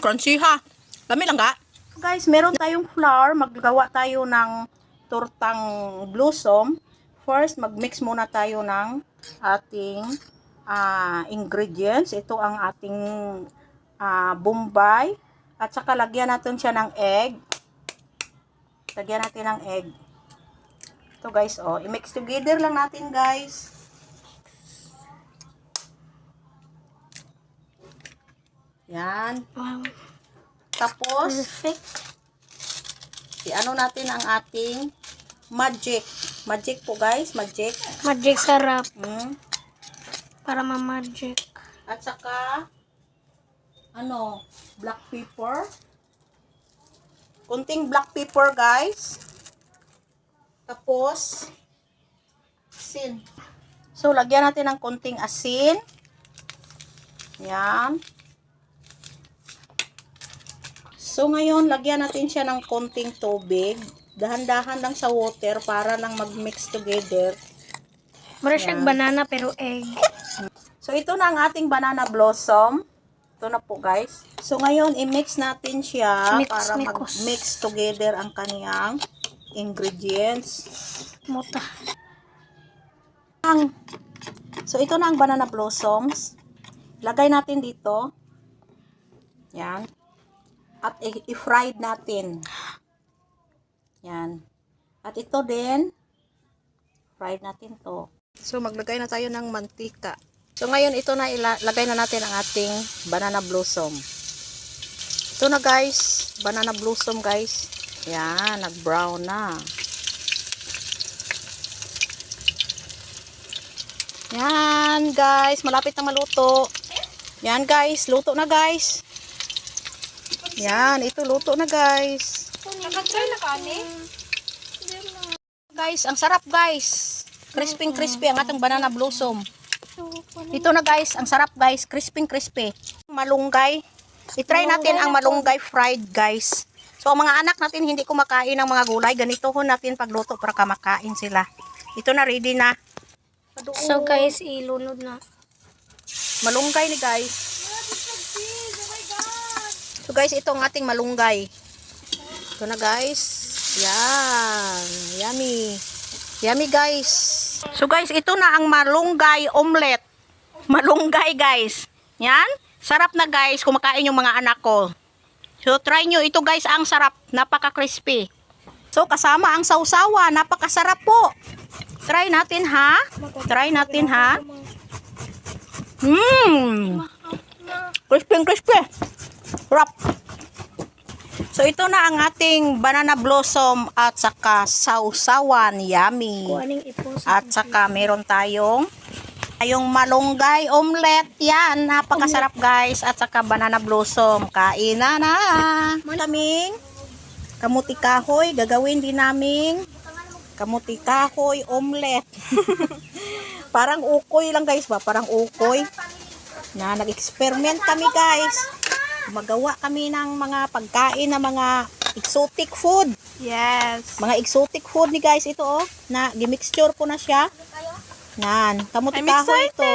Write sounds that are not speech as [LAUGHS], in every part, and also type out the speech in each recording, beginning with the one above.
crunchy ha. Lami lang ga. Guys, meron tayong flour. Maggawa tayo ng tortang blossom. First, mag-mix muna tayo ng ating ah, ingredients. Ito ang ating ah, bombay. At saka lagyan natin siya ng egg. Lagyan natin ng egg. Ito guys, oh. I-mix together lang natin guys. Yan. Wow. Tapos, Perfect. i-ano natin ang ating magic. Magic po guys, magic. Magic sarap. Mm. Para ma-magic. At saka, ano, black pepper. Kunting black pepper guys. Tapos, asin. So, lagyan natin ng kunting asin. Yan. So, ngayon, lagyan natin siya ng konting tubig. Dahan-dahan lang sa water para lang mag-mix together. Mara siyang banana pero egg. So, ito na ang ating banana blossom. Ito na po, guys. So, ngayon, i-mix natin siya Mix, para mix. mag-mix together ang kaniyang ingredients. Muta. Ang, so, ito na ang banana blossoms. Lagay natin dito. Yan. At i-fried natin. Yan. At ito din, fried natin to. So, maglagay na tayo ng mantika. So, ngayon, ito na, ilagay na natin ang ating banana blossom. Ito na, guys. Banana blossom, guys. Yan, nag-brown na. Yan, guys. Malapit na maluto. Yan, guys. Luto na, guys. Yan, ito luto na, guys. Nakatry na kani? Guys, ang sarap, guys. Crispy crispy ang ating banana blossom. Ito na, guys. Ang sarap, guys. Crispy crispy. Malunggay. I-try natin ang malunggay fried, guys. So, ang mga anak natin hindi kumakain ng mga gulay. Ganito ho natin pagluto para kamakain sila. Ito na, ready na. So guys, ilunod na. Malunggay ni guys. So guys, ito ang ating malunggay. Ito na guys. Yan. Yummy. Yummy guys. So guys, ito na ang malunggay omelet. Malunggay guys. Yan. Sarap na guys. Kumakain yung mga anak ko. So try nyo. Ito guys, ang sarap. Napaka-crispy. So kasama ang sausawa. Napakasarap po. Try natin ha. Try natin ha. Mmm. Crispy, crispy. Wrap. So, ito na ang ating banana blossom at saka sausawan. Yummy. At saka meron tayong tayong malunggay omelet. Yan, napakasarap guys. At saka banana blossom. Kain na na. Kaming kamuti kahoy. Gagawin din namin kamuti kahoy omelet. [LAUGHS] Parang ukoy lang guys ba? Parang ukoy. Na nag-experiment kami guys. Magawa kami ng mga pagkain na mga exotic food. Yes. Mga exotic food ni guys ito oh. Na gimixture ko na siya. Nan, kamuti I'm kahoy ito.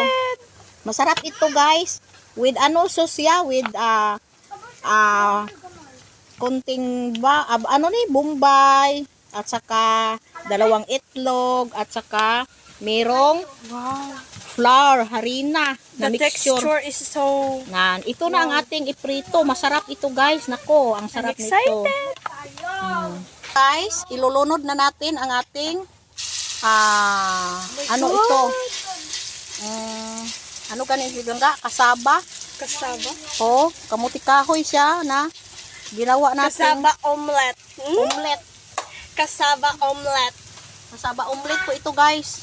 Masarap ito guys. With ano siya? With ah ah konting ba ab- ano ni bombay at saka dalawang itlog at saka merong Wow. Flour, harina na The mixture. texture is so... Nan, ito na ang ating iprito. Masarap ito guys. Nako, ang sarap nito. excited. Mm. Guys, ilulunod na natin ang ating ah ano ito? Mm, ano ganito yung ga? Kasaba. Kasaba. Oh, kamuti kahoy siya na ginawa natin Kasaba omelet. Hmm? omelet. Kasaba omelet. Kasaba omelet po ito guys.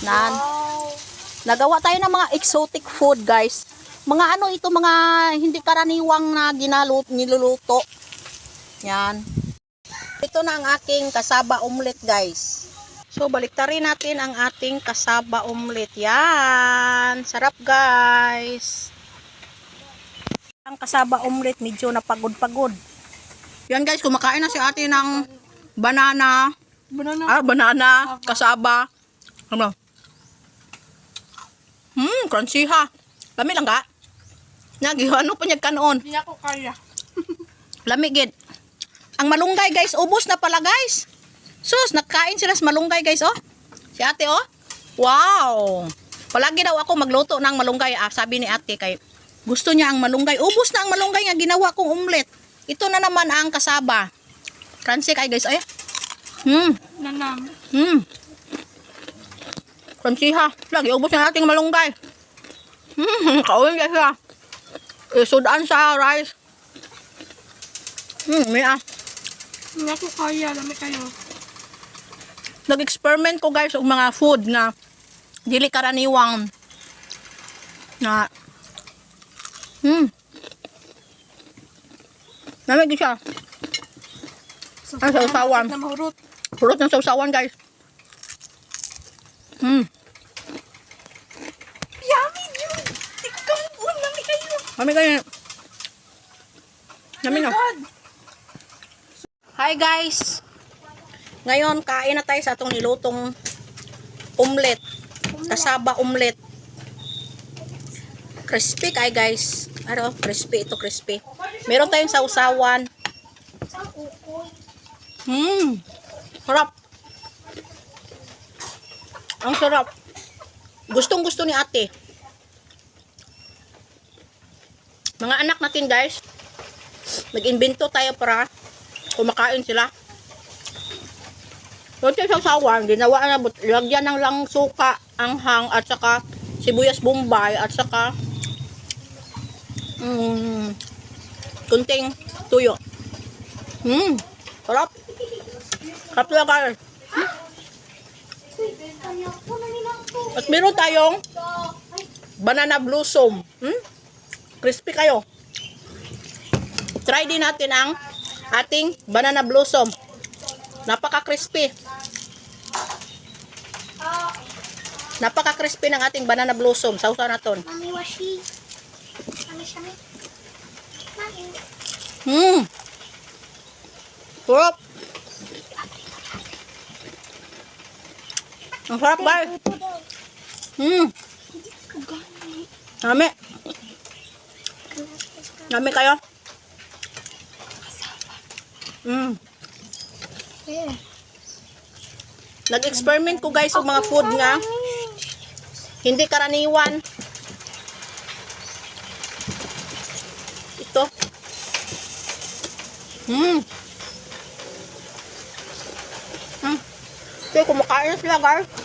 Nan, Wow. Nagawa tayo ng mga exotic food guys. Mga ano ito, mga hindi karaniwang na ginalut, niluluto. Yan. Ito na ang aking kasaba omelet guys. So, baliktarin natin ang ating kasaba omelet. Yan. Sarap guys. Ang kasaba omelet medyo napagod-pagod. Yan guys, kumakain na si ate ng banana. Banana. Ah, banana, kasaba. Ano? Hmm, crunchy ha. Lami lang ga? Nagi, [LAUGHS] ano pa niya kanon? Hindi ako kaya. [LAUGHS] Lamigid. Ang malunggay guys, ubos na pala guys. Sus, nakain sila sa malunggay guys oh. Si ate oh. Wow. Palagi daw ako magluto ng malunggay. Ah, sabi ni ate kay gusto niya ang malunggay. Ubos na ang malunggay nga ginawa kong omelet. Ito na naman ang kasaba. Crunchy kay guys. Ay. Hmm. Nanam. Hmm. Crunchy ha. Lagi ubos na ating malunggay. Hmm, kauwi guys ha. Isudan sa rice. Hmm, may ah. Hindi ako kaya. Lami kayo. nag-experiment ko guys og mga food na dili karaniwang na hmm Namig siya. Ang sausawan. Pulot ng sausawan guys. Hmm. Yummy, Jude! Ikaw po, lami kayo. Kami na. Hi guys! Ngayon, kain na tayo sa atong nilutong omelet. Kasaba omelet. Crispy kay guys. Ano, crispy ito, crispy. Meron tayong sausawan. Hmm. Sarap. Ang sarap. Gustong gusto ni ate. Mga anak natin guys, nag-invento tayo para kumakain sila. Yung sa sawan, ginawa na, lagyan ng lang suka, anghang, at saka sibuyas bombay, at saka mm, kunting tuyo. Hmm, sarap. Sarap talaga guys. At meron tayong banana blossom. Hmm? Crispy kayo. Try din natin ang ating banana blossom. Napaka-crispy. Napaka-crispy ng ating banana blossom. Sausa naton. Mami washi. Mami shami. Mami. Hmm. Sarap. Ang sarap daw. Hmm. Nami. Nami kayo. Hmm. Eh. Nag-experiment ko guys sa mga food nga. Hindi karaniwan. Ito. Hmm. Hmm. Okay, kumakain sila guys.